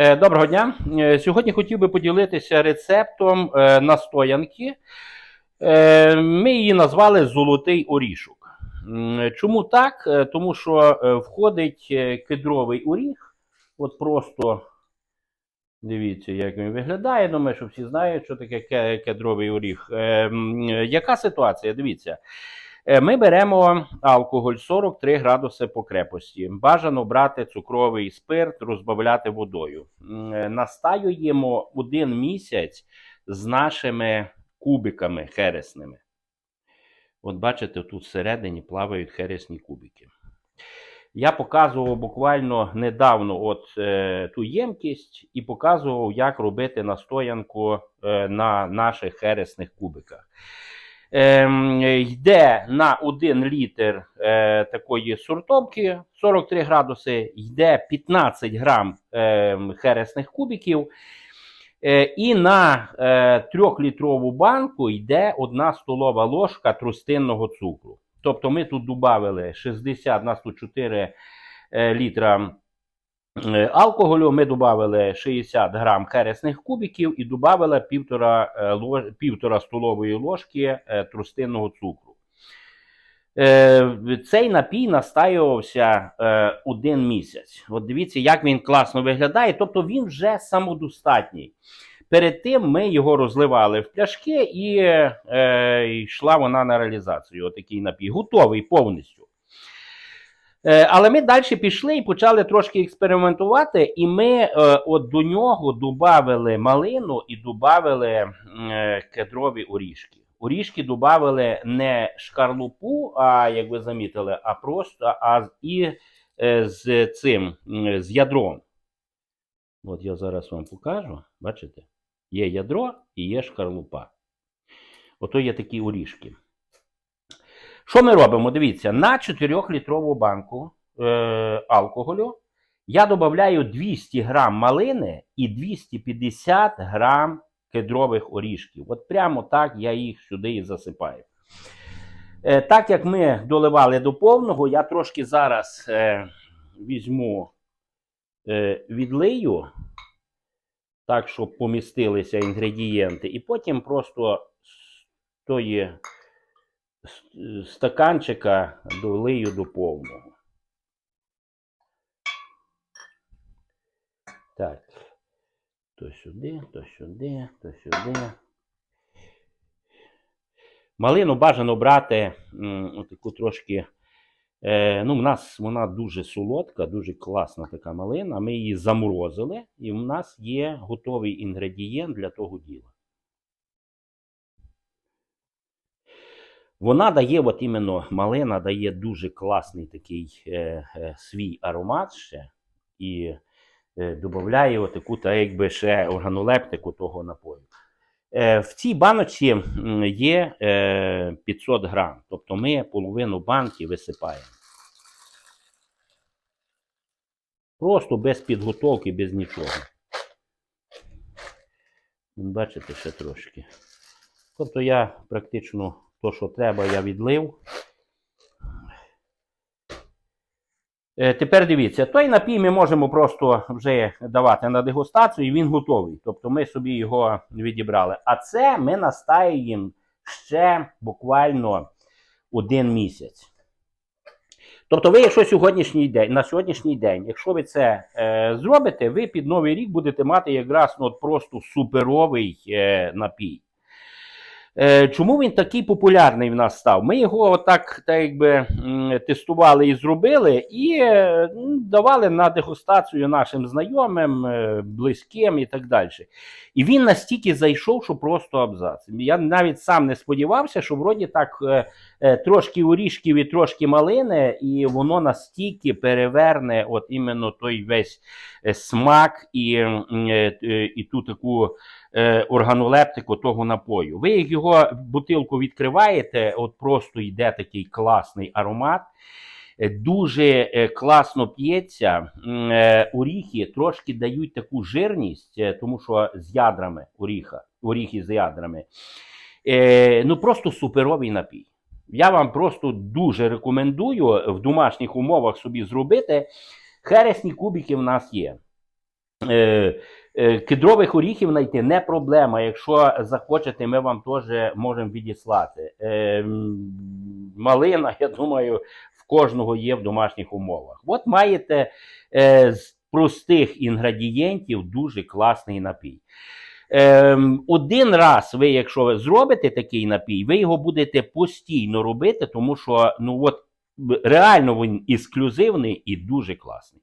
Е, Доброго дня. Е, Сьогодні хотів би поділитися рецептом е, настоянки. Ми її назвали Золотий орішок. Чому так? Тому що входить кедровий оріх. От просто дивіться, як він виглядає. Думаю, що всі знають, що таке кедровий оріх. Яка ситуація? Дивіться. Е, Ми беремо алкоголь 43 градуси по крепості. Бажано брати цукровий спирт, розбавляти водою. Е, Настаюємо один місяць з нашими кубиками хересними. От бачите, тут всередині плавають хересні кубики. Я показував буквально недавно от, е, ту ємкість і показував, як робити настоянку е, на наших хересних кубиках. Ем, йде на 1 літр е, такої сортовки 43 градуси, йде 15 грам е, хересних кубиків. Е, і на е, 3-літрову банку йде 1 столова ложка трустинного цукру. Тобто ми тут додали 60, у нас тут 4 е, літра е, алкоголю, ми додали 60 грам хересних кубиків і додали півтора, е, півтора столової ложки е, трустинного цукру. Е, Цей напій настаювався е, один місяць. От дивіться, як він класно виглядає. Тобто він вже самодостатній. Перед тим ми його розливали в пляшки і е, йшла вона на реалізацію. Отакий напій. Готовий повністю. Е, але ми далі пішли і почали трошки експериментувати, і ми е, от до нього додали малину і додали е, кедрові орішки. Орішки додали не шкарлупу, а як ви замітили, а просто а і з цим з ядром. От я зараз вам покажу. Бачите? Є ядро і є шкарлупа. Ото є такі орішки. Що ми робимо? Дивіться, на 4-літрову банку е, алкоголю я додаю 200 грам малини і 250 грам кедрових орішків. От прямо так я їх сюди і засипаю. Е, так як ми доливали до повного, я трошки зараз е, візьму, е, відлию, так, щоб помістилися інгредієнти, і потім просто з тої стаканчика долию до повного. Так. То сюди, то сюди, то сюди. Малину бажано брати м, отаку трошки. Е, ну, в нас вона дуже солодка, дуже класна така малина. Ми її заморозили, і в нас є готовий інгредієнт для того діла. Вона дає, от іменно малина дає дуже класний такий е, е, свій аромат ще і е, додає отаку, та якби ще органолептику того напою. Е, в цій баночці є е, 500 грам, тобто ми половину банки висипаємо. Просто без підготовки, без нічого. Бачите, ще трошки. Тобто я практично то, що треба, я відлив. Е, Тепер дивіться, той напій ми можемо просто вже давати на дегустацію, і він готовий. Тобто ми собі його відібрали. А це ми настаюємо ще буквально один місяць. Тобто, ви, якщо сьогоднішній день, на сьогоднішній день, якщо ви це е, зробите, ви під Новий рік будете мати якраз ну, от просто суперовий е, напій. Е, Чому він такий популярний в нас став? Ми його отак так якби тестували і зробили, і е, давали на дегустацію нашим знайомим, е, близьким і так далі. І він настільки зайшов, що просто абзац. Я навіть сам не сподівався, що вроді так трошки орішків і трошки малини, і воно настільки переверне от іменно той весь смак і, і ту таку органолептику того напою. Ви як його бутилку відкриваєте, от просто йде такий класний аромат. Е, Дуже е, класно п'ється. Е, Оріхи трошки дають таку жирність, е, тому що з ядрами оріха, оріхи з ядрами. Е, Ну просто суперовий напій. Я вам просто дуже рекомендую в домашніх умовах собі зробити. Хересні кубики в нас є. Е, Кедрових оріхів знайти не проблема. Якщо захочете, ми вам теж можемо відіслати. Е, Малина, я думаю, в кожного є в домашніх умовах. От маєте е, з простих інгредієнтів дуже класний напій. Ем, один раз ви, якщо зробите такий напій, ви його будете постійно робити, тому що ну от реально він ексклюзивний і дуже класний.